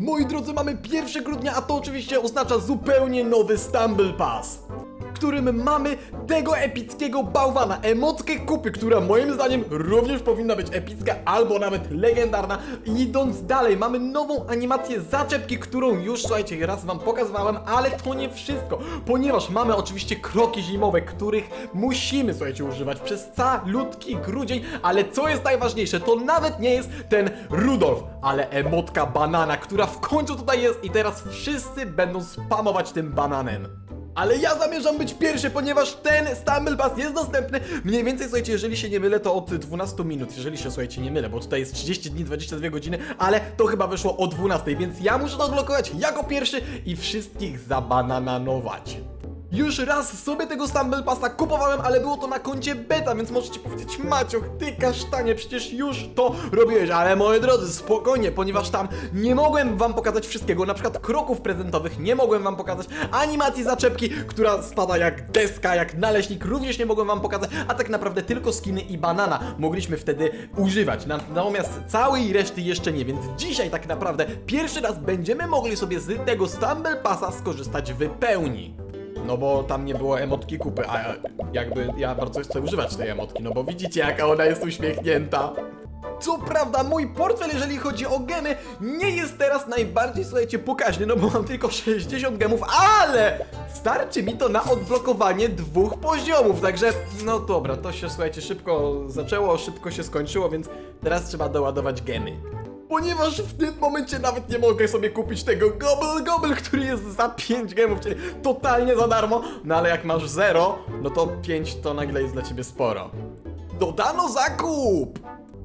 Moi drodzy, mamy 1 grudnia, a to oczywiście oznacza zupełnie nowy Stumble Pass którym mamy tego epickiego bałwana, emotkę kupy, która moim zdaniem również powinna być epicka albo nawet legendarna. I idąc dalej, mamy nową animację zaczepki, którą już, słuchajcie, raz wam pokazywałem, ale to nie wszystko, ponieważ mamy oczywiście kroki zimowe, których musimy, słuchajcie, używać przez calutki grudzień, ale co jest najważniejsze, to nawet nie jest ten Rudolf, ale emotka banana, która w końcu tutaj jest i teraz wszyscy będą spamować tym bananem. Ale ja zamierzam być pierwszy, ponieważ ten Stumble Pass jest dostępny mniej więcej, słuchajcie, jeżeli się nie mylę, to od 12 minut, jeżeli się, słuchajcie, nie mylę, bo tutaj jest 30 dni, 22 godziny, ale to chyba wyszło o 12, więc ja muszę to odblokować jako pierwszy i wszystkich zabananować. Już raz sobie tego Stumble Passa kupowałem, ale było to na koncie beta, więc możecie powiedzieć Maciuch, ty kasztanie, przecież już to robiłeś, ale moi drodzy, spokojnie, ponieważ tam nie mogłem wam pokazać wszystkiego, na przykład kroków prezentowych, nie mogłem wam pokazać animacji zaczepki, która spada jak deska, jak naleśnik, również nie mogłem wam pokazać, a tak naprawdę tylko skiny i banana mogliśmy wtedy używać, Na- natomiast całej reszty jeszcze nie, więc dzisiaj tak naprawdę pierwszy raz będziemy mogli sobie z tego Stumble Passa skorzystać w pełni. No bo tam nie było emotki kupy, a ja- jakby ja bardzo chcę używać tej emotki, no bo widzicie jaka ona jest uśmiechnięta. Co prawda mój portfel, jeżeli chodzi o gemy, nie jest teraz najbardziej, słuchajcie, pokaźny, no bo mam tylko 60 gemów, ale starczy mi to na odblokowanie dwóch poziomów, także no dobra, to się, słuchajcie, szybko zaczęło, szybko się skończyło, więc teraz trzeba doładować gemy. Ponieważ w tym momencie nawet nie mogę sobie kupić tego Gobble Gobble, który jest za 5 gemów, czyli totalnie za darmo. No ale jak masz 0, no to 5 to nagle jest dla ciebie sporo. Dodano zakup!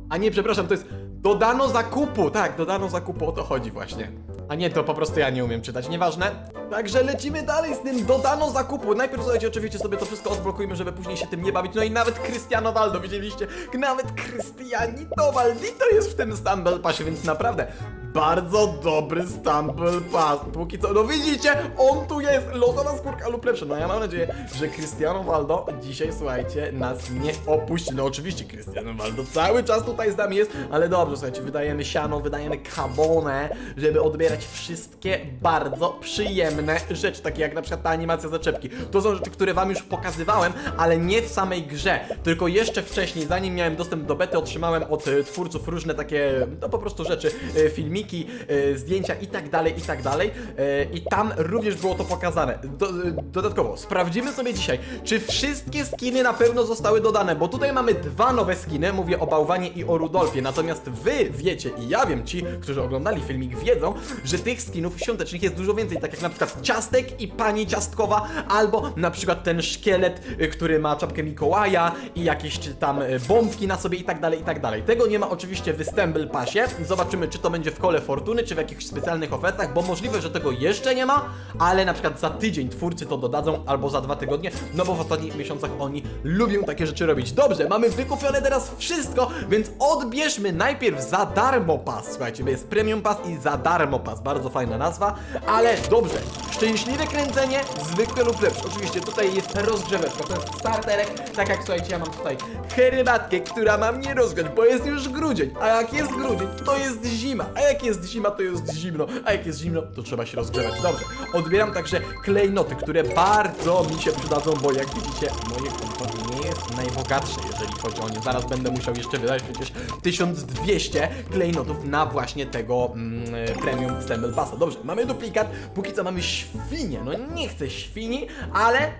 A nie, przepraszam, to jest dodano zakupu. Tak, dodano zakupu, o to chodzi właśnie. A nie, to po prostu ja nie umiem czytać, nieważne. Także lecimy dalej z tym dodano zakupu. Najpierw słuchajcie, oczywiście sobie to wszystko odblokujmy, żeby później się tym nie bawić. No i nawet Cristiano Waldo, widzieliście? Nawet Cristianito Valdito jest w tym Stumble Passie, więc naprawdę bardzo dobry Stumble Pass. Póki co, no widzicie, on tu jest, losowa skórka lub lepsza. No ja mam nadzieję, że Cristiano Waldo dzisiaj, słuchajcie, nas nie opuści. No oczywiście Cristiano Waldo cały czas tutaj z nami jest, ale dobrze, słuchajcie, wydajemy siano, wydajemy kabonę, żeby odbierać wszystkie bardzo przyjemne rzeczy, takie jak na przykład ta animacja zaczepki. To są rzeczy, które wam już pokazywałem, ale nie w samej grze, tylko jeszcze wcześniej, zanim miałem dostęp do bety, otrzymałem od e, twórców różne takie, no po prostu rzeczy, e, filmiki, e, zdjęcia i tak dalej, i tak dalej. E, I tam również było to pokazane. Do, e, dodatkowo, sprawdzimy sobie dzisiaj, czy wszystkie skiny na pewno zostały dodane, bo tutaj mamy dwa nowe skiny, mówię o Bałwanie i o Rudolfie, natomiast wy wiecie i ja wiem, ci, którzy oglądali filmik wiedzą, że tych skinów świątecznych jest dużo więcej, tak jak na przykład ciastek i pani ciastkowa, albo na przykład ten szkielet, y, który ma czapkę Mikołaja i jakieś tam bombki na sobie i tak dalej, i tak dalej. Tego nie ma oczywiście w Stumble Passie. Zobaczymy, czy to będzie w fortuny, czy w jakichś specjalnych ofertach, bo możliwe, że tego jeszcze nie ma, ale na przykład za tydzień twórcy to dodadzą, albo za dwa tygodnie, no bo w ostatnich miesiącach oni lubią takie rzeczy robić. Dobrze, mamy wykupione teraz wszystko, więc odbierzmy najpierw za darmo pas. Słuchajcie, jest premium pas i za darmo pas. Bardzo fajna nazwa, ale dobrze. Szczęśliwe kręcenie, zwykłe lub lepsze. Oczywiście tutaj jest rozgrzeweczka, to jest starterek. Tak jak słuchajcie, ja mam tutaj herbatkę, która ma mnie rozgrzać, bo jest już grudzień. A jak jest grudzień, to jest zima. A jak jest zima, to jest zimno. A jak jest zimno, to trzeba się rozgrzewać. Dobrze. Odbieram także klejnoty, które bardzo mi się przydadzą, bo jak widzicie, moje konto nie jest najbogatsze, jeżeli chodzi o nie. Zaraz będę musiał jeszcze wydać przecież 1200 klejnotów na właśnie tego mm, premium Stumble Passa. Dobrze, mamy duplikat, póki co mamy świnię. No nie chcę świni, ale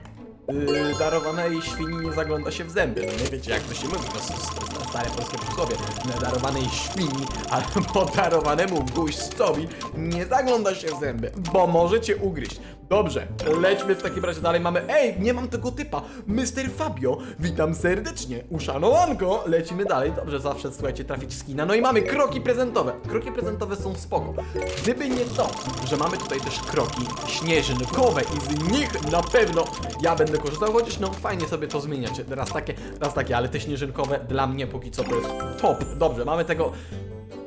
Yy, darowanej świni nie zagląda się w zęby. No nie wiecie jak to się mówi, to jest stare polskie przysłowie. Darowanej świni albo darowanemu guźcowi nie zagląda się w zęby, bo możecie ugryźć. Dobrze, lećmy w takim razie dalej. Mamy, ej, nie mam tego typa. Mr. Fabio, witam serdecznie. Uszanowanko, lecimy dalej. Dobrze, zawsze słuchajcie, trafić skina. No i mamy kroki prezentowe. Kroki prezentowe są spoko. Gdyby nie to, że mamy tutaj też kroki śnieżynkowe i z nich na pewno ja będę korzystał, chociaż no fajnie sobie to zmieniać. Raz takie, raz takie, ale te śnieżynkowe dla mnie póki co to jest top. Dobrze, mamy tego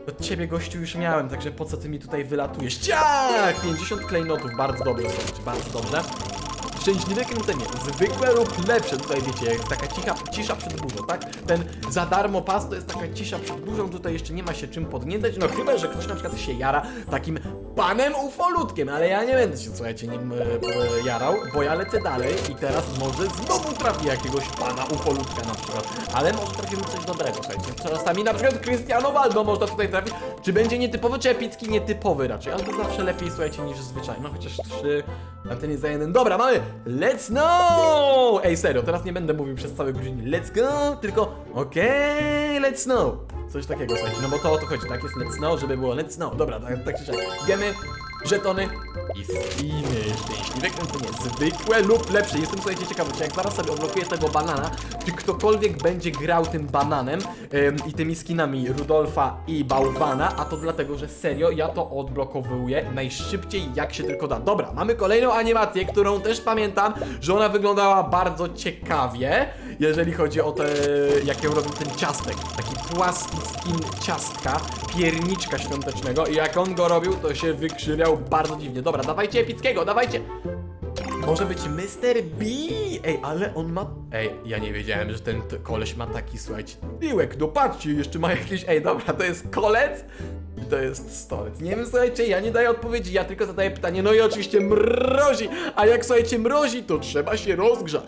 od ciebie gościu już miałem, także po co ty mi tutaj wylatujesz? Ciach! 50 klejnotów, bardzo dobrze, bardzo dobrze. Szczęśliwe kręcenie, zwykłe lub lepsze, tutaj wiecie, jest taka cicha, cisza przed burzą, tak? Ten za darmo pas to jest taka cisza przed burzą, tutaj jeszcze nie ma się czym podniecać, no chyba, że ktoś na przykład się jara takim panem ufolutkiem, ale ja nie będę się, słuchajcie, nim e, e, jarał, bo ja lecę dalej i teraz może znowu trafię jakiegoś pana ufolutka na przykład, ale może trafimy coś dobrego, słuchajcie, czasami na przykład Cristiano Ronaldo można tutaj trafić, czy będzie nietypowy, czy epicki, nietypowy raczej, ale to zawsze lepiej, słuchajcie, niż zwyczajnie, no chociaż trzy, a ten jest za jeden, dobra, mamy, let's know! Ej, serio, teraz nie będę mówił przez całe godziny let's go, tylko okej, let's know. Coś takiego, słuchajcie, no bo to o to chodzi, tak jest let's know, żeby było let's know. Dobra, tak, tak siak. Wiemy, żetony i skiny. Szczęśliwe kręcenie, zwykłe lub lepsze. Jestem, słuchajcie, ciekawy, czy jak zaraz sobie odblokuję tego banana, czy ktokolwiek będzie grał tym bananem em, i tymi skinami Rudolfa i Bałwana, a to dlatego, że serio, ja to odblokowuję najszybciej jak się tylko da. Dobra, mamy kolejną animację, którą też pamiętam, że ona wyglądała bardzo ciekawie, jeżeli chodzi o te, jak ją robił ten ciastek. Taki płaski skin ciastka, pierniczka świątecznego i jak on go robił, to się wykrzywiał bardzo dziwnie. Dobra, dawajcie epickiego, dawajcie! Może być Mr. B! Ej, ale on ma... Ej, ja nie wiedziałem, że ten koleś ma taki, słuchajcie, tyłek, no patrzcie, jeszcze ma jakieś... Ej, dobra, to jest kolec to jest stolec. Nie wiem, słuchajcie, ja nie daję odpowiedzi, ja tylko zadaję pytanie, no i oczywiście mrozi, a jak, słuchajcie, mrozi, to trzeba się rozgrzać.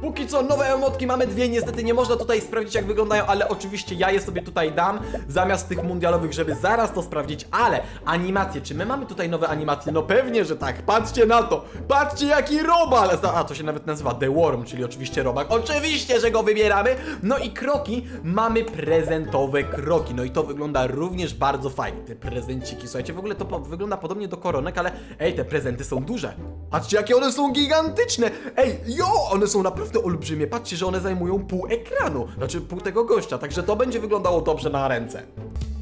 Póki co nowe emotki mamy dwie, niestety nie można tutaj sprawdzić jak wyglądają, ale oczywiście ja je sobie tutaj dam zamiast tych mundialowych, żeby zaraz to sprawdzić, ale animacje, czy my mamy tutaj nowe animacje? No pewnie, że tak, patrzcie na to, patrzcie jaki robal, a to się nawet nazywa The Worm, czyli oczywiście robak, oczywiście, że go wybieramy, no i kroki, mamy prezentowe kroki, no i to wygląda również bardzo fajnie, te prezenciki, słuchajcie, w ogóle to po wygląda podobnie do koronek, ale ej, te prezenty są duże, patrzcie jakie one są gigantyczne, ej, jo, one są naprawdę olbrzymie, patrzcie, że one zajmują pół ekranu, znaczy pół tego gościa, także to będzie wyglądało dobrze na ręce.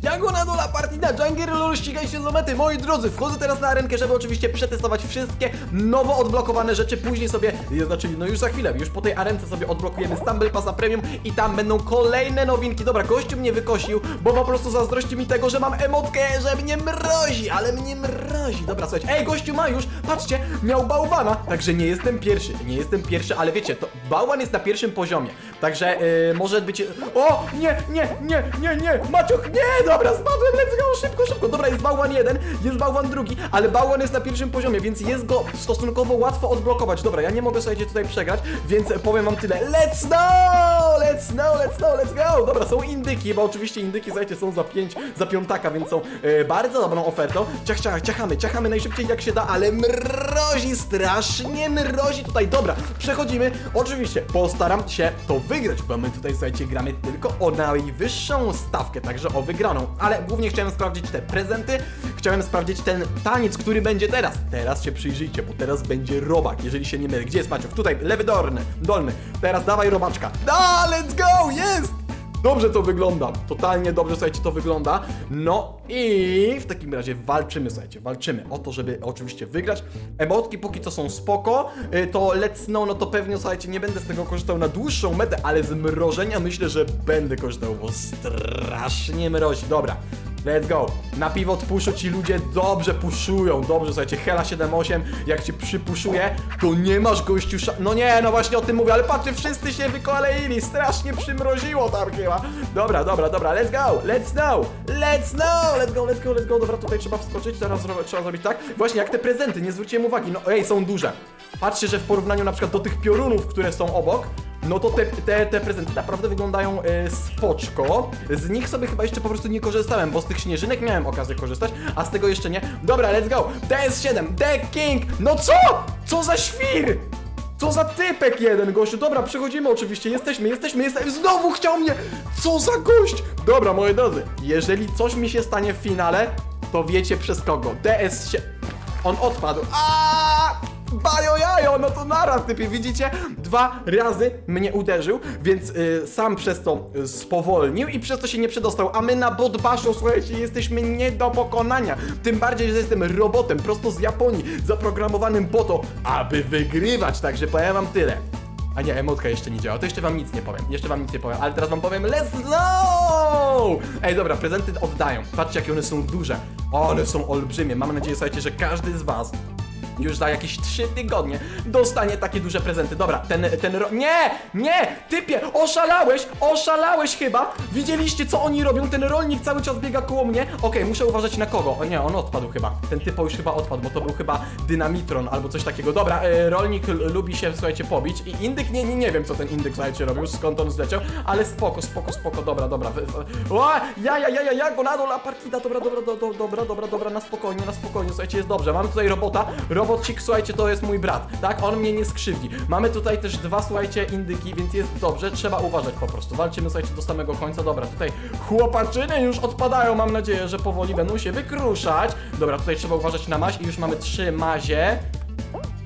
Diagonadola partida Jungle LOL ścigaj się do mety. Moi drodzy, wchodzę teraz na arenkę, żeby oczywiście przetestować wszystkie nowo odblokowane rzeczy. Później sobie, znaczy no już za chwilę, już po tej arence sobie odblokujemy Stumble Passa Premium i tam będą kolejne nowinki. Dobra, gościu mnie wykosił, bo po prostu zazdrości mi tego, że mam emotkę, że mnie mrozi, ale mnie mrozi. Dobra, słuchajcie, ej, gościu ma już, patrzcie, miał bałwana, także nie jestem pierwszy, nie jestem pierwszy, ale wiecie, to bałwan jest na pierwszym poziomie, także yy, może być... O, nie, nie, nie, nie, nie, Maciuch, nie, dobra, spadłem, let's go, szybko, szybko, dobra, jest bałwan jeden, jest bałwan drugi, ale bałwan jest na pierwszym poziomie, więc jest go stosunkowo łatwo odblokować. Dobra, ja nie mogę, słuchajcie, tutaj przegrać, więc powiem wam tyle, let's go, let's go, let's go, let's go, dobra, są indyki, bo oczywiście indyki, słuchajcie, są za pięć, za piątaka, więc są e, bardzo dobrą ofertą, ciach, ciach, ciachamy, ciachamy najszybciej jak się da, ale mrozi, strasznie mrozi tutaj, dobra, przechodzimy, oczywiście, postaram się to wygrać, bo my tutaj, słuchajcie, gramy tylko o najwyższą stawkę, także o wygraną, ale głównie chciałem sprawdzić te prezenty, chciałem sprawdzić ten taniec, który będzie teraz, teraz się przyjrzyjcie, bo teraz będzie robak, jeżeli się nie mylę, gdzie jest Maciuk, tutaj, lewy dolny, dolny, teraz dawaj robaczka, da, let's go, jest! Dobrze to wygląda, totalnie dobrze, słuchajcie, to wygląda. No i w takim razie walczymy, słuchajcie, walczymy o to, żeby oczywiście wygrać. Emotki póki co są spoko, y, to let's know, no to pewnie, słuchajcie, nie będę z tego korzystał na dłuższą metę, ale z mrożenia myślę, że będę korzystał, bo strasznie mrozi. Dobra, Let's go! Na pivot puszu ci ludzie dobrze puszują, dobrze, słuchajcie, Hela 7-8, jak cię przypuszuje, to nie masz gościu No nie, no właśnie o tym mówię, ale patrzcie, wszyscy się wykoleili, strasznie przymroziło tam chyba. Dobra, dobra, dobra, let's go, let's go, let's go, let's go, let's go, let's go, dobra, tutaj trzeba wskoczyć, teraz trzeba zrobić tak. Właśnie, jak te prezenty, nie zwróciłem uwagi, no ej, są duże. Patrzcie, że w porównaniu na przykład do tych piorunów, które są obok, no to te, te, te prezenty naprawdę wyglądają e, spoczko. Z nich sobie chyba jeszcze po prostu nie korzystałem, bo z tych śnieżynek miałem okazję korzystać, a z tego jeszcze nie. Dobra, let's go! DS7, The King! No co? Co za świr! Co za typek jeden, gościu. Dobra, przechodzimy oczywiście, jesteśmy, jesteśmy, jesteśmy. Znowu chciał mnie! Co za gość! Dobra, moi drodzy, jeżeli coś mi się stanie w finale, to wiecie przez kogo. DS7... On odpadł. Aaaa! Bajo jajo, no to naraz typie, widzicie? Dwa razy mnie uderzył, więc y, sam przez to y, spowolnił i przez to się nie przedostał, a my na botbaszu, słuchajcie, jesteśmy nie do pokonania. Tym bardziej, że jestem robotem prosto z Japonii, zaprogramowanym po to, aby wygrywać, także powiem wam tyle. A nie, emotka jeszcze nie działa, to jeszcze wam nic nie powiem, jeszcze wam nic nie powiem, ale teraz wam powiem let's go! Ej, dobra, prezenty oddają, patrzcie jakie one są duże, one są olbrzymie, mam nadzieję, słuchajcie, że każdy z was już za jakieś 3 tygodnie dostanie takie duże prezenty. Dobra, ten, ten ro... Nie! Nie! Typie! Oszalałeś! Oszalałeś chyba! Widzieliście co oni robią? Ten rolnik cały czas biega koło mnie. Okej, muszę uważać na kogo. O nie, on odpadł chyba. Ten typo już chyba odpadł, bo to był chyba dynamitron albo coś takiego. Dobra, e, rolnik lubi się, słuchajcie, pobić i indyk, nie, nie, nie wiem co ten indyk, słuchajcie, robił, skąd on zleciał, ale spoko, spoko, spoko, dobra, dobra. wy- O, ja, ja, ja, ja, ja, gonado, la partida, dobra, dobra, do, do, dobra, dobra, dobra, na spokojnie, na spokojnie, słuchajcie, jest dobrze. Mamy tutaj robota, robotcik, słuchajcie, to jest mój brat, tak, on mnie nie skrzywdzi. Mamy tutaj też dwa, słuchajcie, indyki, więc jest dobrze, trzeba uważać po prostu. Walczymy, słuchajcie, do samego końca, dobra, tutaj chłopaczyny już odpadają, mam nadzieję, że powoli będą się wykruszać. Dobra, tutaj trzeba uważać na maź i już mamy trzy mazie.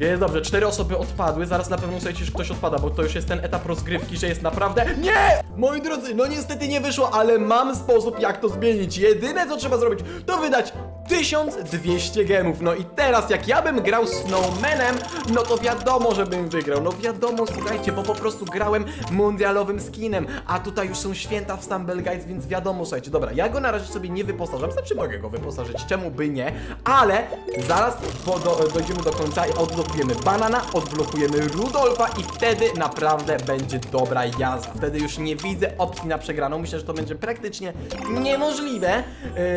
Jest dobrze, cztery osoby odpadły, zaraz na pewno słuchajcie, że ktoś odpada, bo to już jest ten etap rozgrywki, że jest naprawdę... Nie! Moi drodzy, no niestety nie wyszło, ale mam sposób jak to zmienić. Jedyne co trzeba zrobić, to wydać 1200 gemów. No i teraz jak ja bym grał Snowmanem, no to wiadomo, żebym wygrał. No wiadomo, słuchajcie, bo po prostu grałem mundialowym skinem, a tutaj już są święta w Stumble więc wiadomo, słuchajcie, dobra, ja go na razie sobie nie wyposażam, znaczy mogę go wyposażyć, czemu by nie, ale zaraz do, dojdziemy do końca i odblokujemy banana, odblokujemy Rudolfa i wtedy naprawdę będzie dobra jazda. Wtedy już nie widzę opcji na przegraną, myślę, że to będzie praktycznie niemożliwe.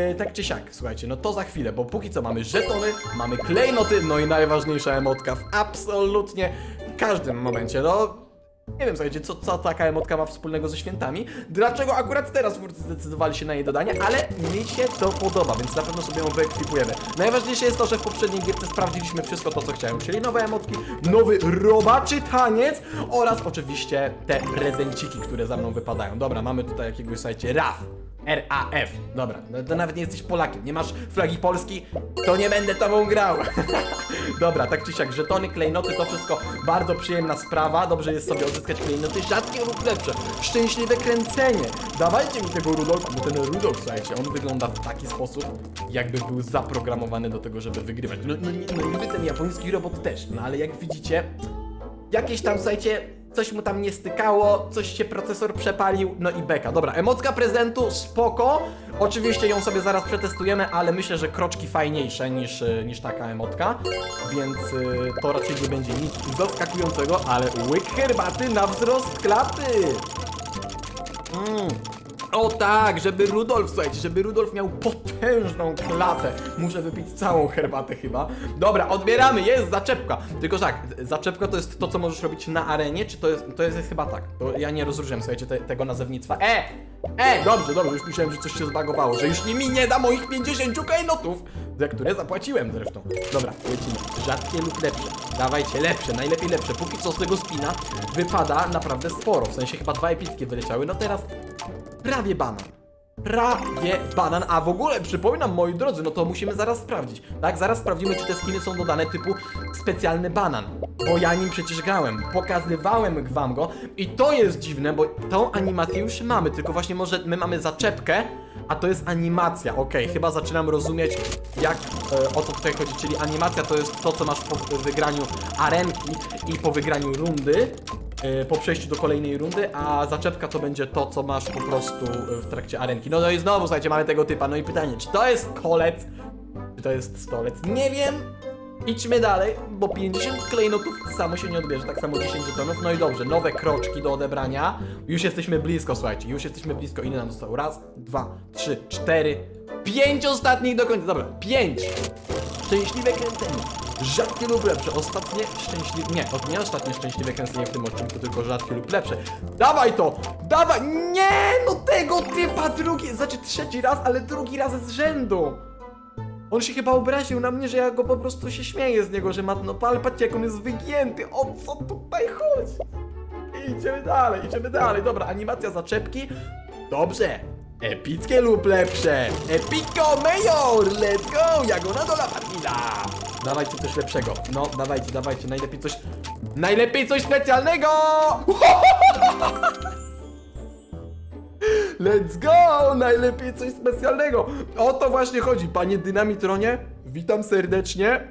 Yy, tak czy siak, słuchajcie, no to za chwilę, bo póki co mamy żetony, mamy klejnoty, no i najważniejsza emotka w absolutnie każdym momencie, no nie wiem, słuchajcie, co, co taka emotka ma wspólnego ze świętami, dlaczego akurat teraz twórcy zdecydowali się na jej dodanie, ale mi się to podoba, więc na pewno sobie ją wyekipujemy. Najważniejsze jest to, że w poprzedniej gierce sprawdziliśmy wszystko to, co chciałem, czyli nowe emotki, nowy robaczy taniec oraz oczywiście te prezenciki, które za mną wypadają. Dobra, mamy tutaj jakiegoś, słuchajcie, RAF. RAF. Dobra, no to nawet nie jesteś Polakiem, nie masz flagi Polski, to nie będę tobą grał. Dobra, tak czy siak, żetony, klejnoty, to wszystko bardzo przyjemna sprawa. Dobrze jest sobie odzyskać klejnoty, rzadkie lub lepsze. Szczęśliwe kręcenie. Dawajcie mi tego Rudolfa, bo ten Rudolf, słuchajcie, on wygląda w taki sposób, jakby był zaprogramowany do tego, żeby wygrywać. No, no, no niby ten japoński robot też, no ale jak widzicie, jakieś tam, słuchajcie, coś mu tam nie stykało, coś się procesor przepalił, no i beka. Dobra, emocka prezentu, spoko. Oczywiście ją sobie zaraz przetestujemy, ale myślę, że kroczki fajniejsze niż, y, niż taka emotka, więc y, to raczej nie będzie nic zaskakującego, ale łyk herbaty na wzrost klaty. Mm. O tak, żeby Rudolf, słuchajcie, żeby Rudolf miał potężną klatę. Muszę wypić całą herbatę chyba. Dobra, odbieramy, jest zaczepka. Tylko tak, zaczepka to jest to, co możesz robić na arenie, czy to jest, to jest, jest chyba tak. To ja nie rozróżniam, słuchajcie, te, tego nazewnictwa. E! E! Dobrze, dobrze, już myślałem, że coś się zbagowało, że już nie mi nie da moich 50 klejnotów, za które zapłaciłem zresztą. Dobra, lecimy. Rzadkie lub lepsze. Dawajcie, lepsze, najlepiej lepsze. Póki co z tego spina wypada naprawdę sporo. W sensie chyba dwa epickie wyleciały. No teraz prawie banan. Prawie banan, a w ogóle przypominam moi drodzy, no to musimy zaraz sprawdzić. Tak, zaraz sprawdzimy, czy te skiny są dodane typu specjalny banan. Bo ja nim przecież grałem, pokazywałem wam go i to jest dziwne, bo tą animację już mamy, tylko właśnie może my mamy zaczepkę, a to jest animacja. Okej, chyba zaczynam rozumieć, jak e, o to tutaj chodzi, czyli animacja to jest to, co masz po wygraniu arenki i po wygraniu rundy po przejściu do kolejnej rundy, a zaczepka to będzie to, co masz po prostu e, w trakcie arenki. No, no i znowu, słuchajcie, mamy tego typa. No i pytanie, czy to jest kolec, czy to jest stolec? Nie wiem. Idźmy dalej, bo 50 klejnotów samo się nie odbierze, tak samo 10 tonów. No i dobrze, nowe kroczki do odebrania. Już jesteśmy blisko, słuchajcie, już jesteśmy blisko. Ile nam zostało? Raz, dwa, trzy, cztery, pięć ostatnich do końca. Dobra, pięć. Szczęśliwe kręcenie. Rzadkie lub lepsze. Ostatnie szczęśliwe. Nie, od nie ostatnie szczęśliwe kręcenie w tym odcinku, tylko rzadkie lub lepsze. Dawaj to! Dawaj! Nie! No tego typa drugi, znaczy trzeci raz, ale drugi raz z rzędu. On się chyba obraził na mnie, że ja go po prostu się śmieję z niego, że ma no pal, patrzcie jak on jest wygięty. O co tutaj chodzi? Idziemy dalej, idziemy dalej. Dobra, animacja zaczepki. Dobrze. Epickie lub lepsze? Epico Major! Let's go! Jagona do la! Dawajcie coś lepszego. No, dawajcie, dawajcie. Najlepiej coś... Najlepiej coś specjalnego! Let's go! Najlepiej coś specjalnego! O to właśnie chodzi, panie Dynamitronie. Witam serdecznie.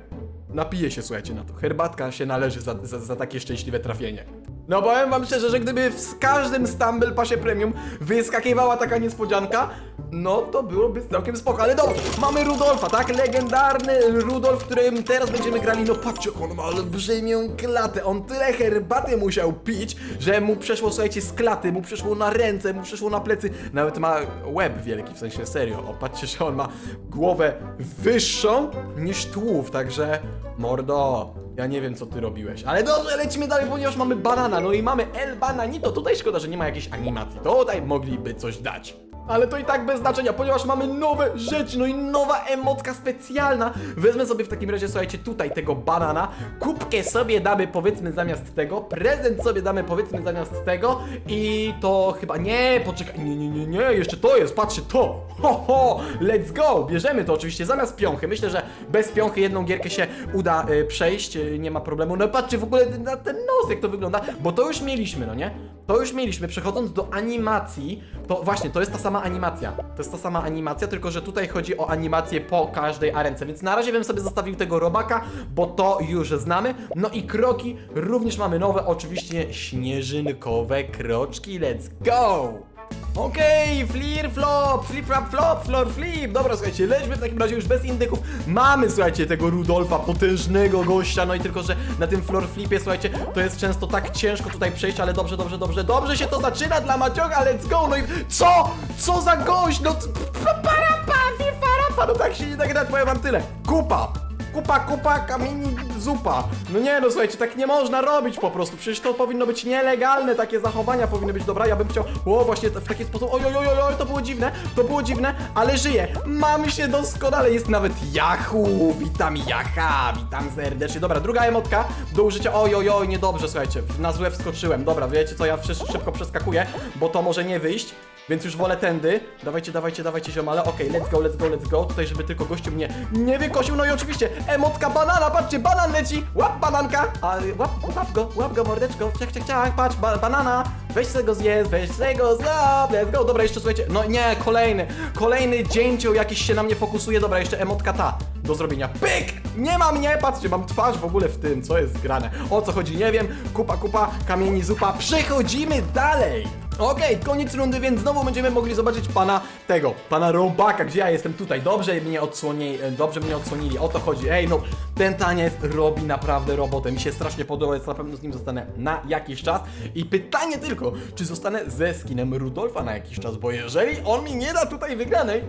Napiję się, słuchajcie, na to. Herbatka się należy za, za, za takie szczęśliwe trafienie. No powiem wam szczerze, że gdyby w każdym Stumble Passie Premium wyskakiwała taka niespodzianka, no to byłoby całkiem spoko, ale dobra, mamy Rudolfa, tak? Legendarny Rudolf, którym teraz będziemy grali, no patrzcie, on ma olbrzymią klatę, on tyle herbaty musiał pić, że mu przeszło, słuchajcie, z klaty, mu przeszło na ręce, mu przeszło na plecy, nawet ma łeb wielki, w sensie serio, o, patrzcie, że on ma głowę wyższą niż tułów, także mordo, ja nie wiem, co ty robiłeś. Ale dobrze, lecimy dalej, ponieważ mamy banana. No i mamy El Bananito. Tutaj szkoda, że nie ma jakiejś animacji. Tutaj mogliby coś dać. Ale to i tak bez znaczenia, ponieważ mamy nowe rzeczy, no i nowa emotka specjalna. Wezmę sobie w takim razie, słuchajcie, tutaj tego banana. Kubkę sobie damy, powiedzmy, zamiast tego. Prezent sobie damy, powiedzmy, zamiast tego. I to chyba... Nie, poczekaj. Nie, nie, nie, nie. Jeszcze to jest. Patrzcie, to. Ho, ho. Let's go. Bierzemy to oczywiście zamiast piąchy. Myślę, że bez piąchy jedną gierkę się uda y, przejść. Y, nie ma problemu. No patrzcie w ogóle na ten nos, jak to wygląda. Bo to już mieliśmy, no nie? To już mieliśmy. Przechodząc do animacji, to właśnie, to jest ta sama animacja. To jest ta sama animacja, tylko że tutaj chodzi o animację po każdej arence. Więc na razie bym sobie zostawił tego robaka, bo to już znamy. No i kroki również mamy nowe, oczywiście śnieżynkowe kroczki. Let's go! Okej, flir flop, flip flop flop, flor flip. Dobra, słuchajcie, lećmy w takim razie już bez indyków. Mamy, słuchajcie, tego Rudolfa, potężnego gościa. No i tylko, że na tym flor flipie, słuchajcie, to jest często tak ciężko tutaj przejść, ale dobrze, dobrze, dobrze, dobrze się to zaczyna dla Macioga, let's go. No i co? Co za gość? No parapa. No tak się nie da grać, powiem wam tyle. Kupa. Kupa, kupa, kamieni, zupa. No nie, no słuchajcie, tak nie można robić po prostu. Przecież to powinno być nielegalne, takie zachowania powinny być. Dobra, ja bym chciał, o właśnie w taki sposób, oj, oj, oj, oj, to było dziwne, to było dziwne, ale żyję. Mamy się doskonale, jest nawet Yahoo. Witam Yaha, witam serdecznie. Dobra, druga emotka do użycia, oj, oj, oj, niedobrze, słuchajcie, na złe wskoczyłem. Dobra, wiecie co, ja szybko przeskakuję, bo to może nie wyjść. Więc już wolę tędy. Dawajcie, dawajcie, dawajcie ziomale. Okej, let's go, let's go, let's go. Tutaj, żeby tylko gościu mnie nie wykosił. No i oczywiście emotka banana, patrzcie, banan leci. Łap bananka. A, łap, łap go, łap go, mordeczko. Ciach, ciach, ciach, patrz, ba banana. Weź se go zjedz, weź se go złap. Let's go. Dobra, jeszcze słuchajcie. No nie, kolejny. Kolejny dzięcioł jakiś się na mnie fokusuje. Dobra, jeszcze emotka ta do zrobienia. Pyk! Nie ma mnie! Patrzcie, mam twarz w ogóle w tym, co jest grane. O co chodzi, nie wiem. Kupa, kupa, kamieni, zupa. Przechodzimy dalej! Okej, koniec rundy, więc znowu będziemy mogli zobaczyć pana tego, pana Robaka, gdzie ja jestem tutaj. Dobrze mnie odsłoni, e, dobrze mnie odsłonili, o to chodzi. Ej, no, ten taniec robi naprawdę robotę. Mi się strasznie podoba, więc na pewno z nim zostanę na jakiś czas. I pytanie tylko, czy zostanę ze skinem Rudolfa na jakiś czas, bo jeżeli on mi nie da tutaj wygranej,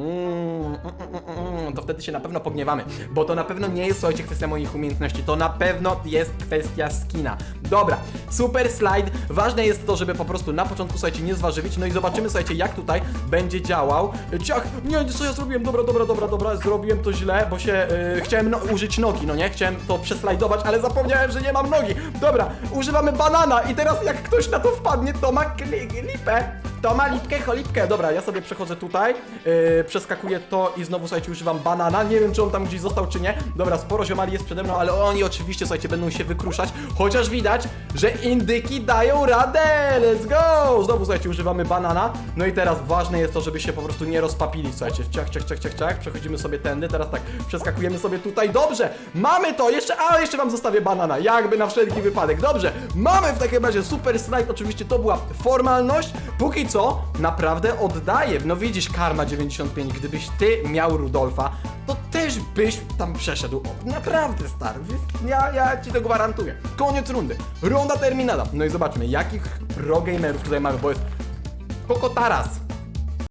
Mm, mm, mm, mm, to wtedy się na pewno pogniewamy, bo to na pewno nie jest, słuchajcie, kwestia moich umiejętności, to na pewno jest kwestia skina. Dobra, super slajd, ważne jest to, żeby po prostu na początku, słuchajcie, nie zważywić, no i zobaczymy, słuchajcie, jak tutaj będzie działał. Ciach, nie, co ja zrobiłem, dobra, dobra, dobra, dobra, zrobiłem to źle, bo się, yy, chciałem no, użyć nogi, no nie, chciałem to przeslajdować, ale zapomniałem, że nie mam nogi. Dobra, używamy banana i teraz jak ktoś na to wpadnie, to ma kli- lipę. To ma lipkę, cholipkę. Dobra, ja sobie przechodzę tutaj, yy, przeskakuję to i znowu, słuchajcie, używam banana. Nie wiem, czy on tam gdzieś został, czy nie. Dobra, sporo ziomali jest przede mną, ale oni oczywiście, słuchajcie, będą się wykruszać. Chociaż widać, że indyki dają radę. Let's go! Znowu, słuchajcie, używamy banana. No i teraz ważne jest to, żeby się po prostu nie rozpapili, słuchajcie. Ciach, ciach, ciach, ciach, ciach. Przechodzimy sobie tędy, teraz tak, przeskakujemy sobie tutaj. Dobrze, mamy to. Jeszcze, a jeszcze wam zostawię banana, jakby na wszelki wypadek. Dobrze, mamy w takim razie super slajd. Oczywiście to była formalność. Póki co, naprawdę oddaję. No widzisz, Karma 95, gdybyś ty miał Rudolfa, to też byś tam przeszedł. O, naprawdę, stary. Ja, ja ci to gwarantuję. Koniec rundy. Runda terminala. No i zobaczmy, jakich pro gamerów tutaj mamy, bo jest Kokotaras.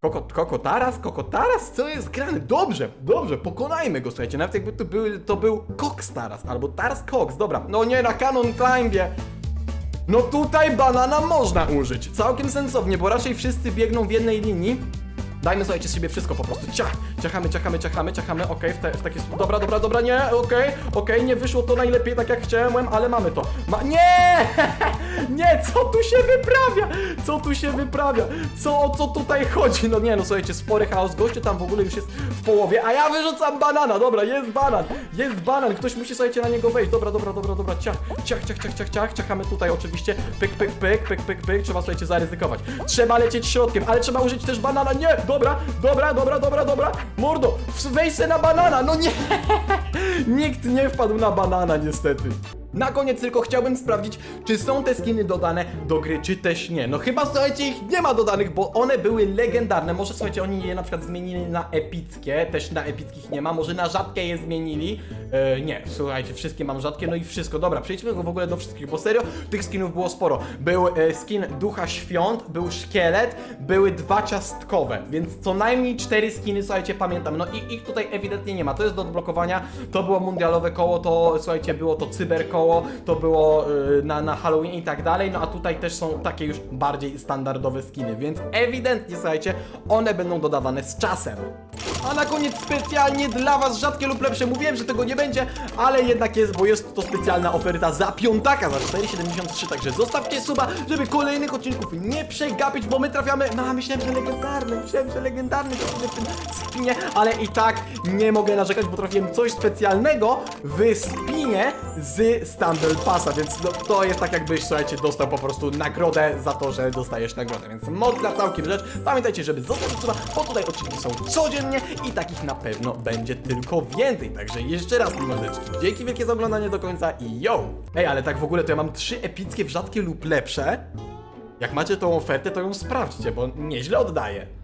Koko, kokotaras? Kokotaras? Co jest grane? Dobrze, dobrze, pokonajmy go, słuchajcie. Nawet jakby to był, to był Kokstaras albo Tars Cox. Dobra, no nie, na Canon Climbie. No tutaj banana można użyć. Całkiem sensownie, bo raczej wszyscy biegną w jednej linii. Dajmy słuchajcie z siebie wszystko po prostu. Ciach, ciachamy, ciachamy, ciachamy, ciachamy. Okej, w, te, w takie. Dobra, dobra, dobra, nie, okej, okej, nie wyszło to najlepiej tak jak chciałem, ale mamy to. Ma... Nie! nie, co tu się wyprawia? Co tu się wyprawia? Co o co tutaj chodzi? No nie, no słuchajcie, spory chaos. Gościu tam w ogóle już jest w połowie, a ja wyrzucam banana. Dobra, jest banan, jest banan. Ktoś musi słuchajcie na niego wejść. Dobra, dobra, dobra, dobra. Ciach, ciach, ciach, ciach, ciach, ciach. Ciachamy tutaj oczywiście. Pyk, pyk, pyk, pyk, pyk, pyk. Trzeba słuchajcie zaryzykować. Trzeba lecieć środkiem, ale trzeba użyć też banana. Nie, dobra, dobra, dobra, dobra, dobra. Mordo, wejdź se na banana. No nie! Nikt nie wpadł na banana niestety. Na koniec tylko chciałbym sprawdzić, czy są te skiny dodane do gry, czy też nie. No chyba słuchajcie, ich nie ma dodanych, bo one były legendarne. Może słuchajcie, oni je na przykład zmienili na epickie, też na epickich nie ma. Może na rzadkie je zmienili. E, nie, słuchajcie, wszystkie mam rzadkie, no i wszystko. Dobra, przejdźmy w ogóle do wszystkich, bo serio, tych skinów było sporo. Był e, skin Ducha Świąt, był szkielet, były dwa ciastkowe, więc co najmniej cztery skiny, słuchajcie, pamiętam. No i ich tutaj ewidentnie nie ma. To jest do odblokowania, to było mundialowe koło, to słuchajcie, było to cyberkoło, to było y, na, na Halloween i tak dalej, no a tutaj też są takie już bardziej standardowe skiny, więc ewidentnie, słuchajcie, one będą dodawane z czasem. A na koniec specjalnie dla was rzadkie lub lepsze, mówiłem, że tego nie będzie, ale jednak jest, bo jest to specjalna oferta za piątaka, za 4,73, także zostawcie suba, żeby kolejnych odcinków nie przegapić, bo my trafiamy, no myślałem, że legendarny, myślałem, że legendarny skiny w tym spinie, ale i tak nie mogę narzekać, bo trafiłem coś specjalnego w spinie z Stumble Passa, więc no, to jest tak jakbyś, słuchajcie, dostał po prostu nagrodę za to, że dostajesz nagrodę, więc mocna całkiem rzecz. Pamiętajcie, żeby zostawić suba, bo tutaj odcinki są codziennie i takich na pewno będzie tylko więcej, także jeszcze raz mordeczki, dzięki wielkie za oglądanie do końca i yo! Ej, ale tak w ogóle to ja mam trzy epickie rzadkie lub lepsze. Jak macie tą ofertę, to ją sprawdźcie, bo nieźle oddaję.